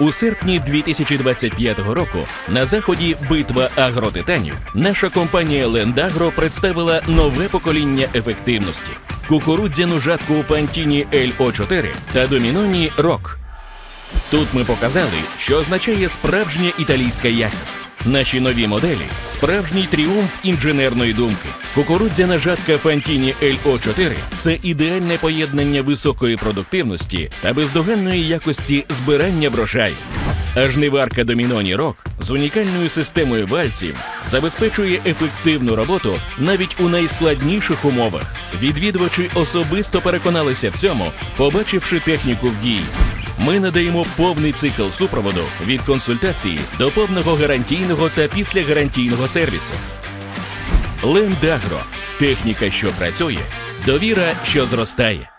У серпні 2025 року на заході битва агротитанів наша компанія Лендагро представила нове покоління ефективності: кукурудзяну жатку Пантіні LO4 та доміноні Рок. Тут ми показали, що означає справжня італійська якість. Наші нові моделі справжній тріумф інженерної думки. Кукурудзяна жатка Fantini LO4 – це ідеальне поєднання високої продуктивності та бездоганної якості збирання врожаю. А жниварка Доміноні Рок з унікальною системою вальців забезпечує ефективну роботу навіть у найскладніших умовах. Відвідувачі особисто переконалися в цьому, побачивши техніку в дії. Ми надаємо повний цикл супроводу від консультації до повного гарантійного та післягарантійного сервісу. Лендагро техніка, що працює, довіра, що зростає.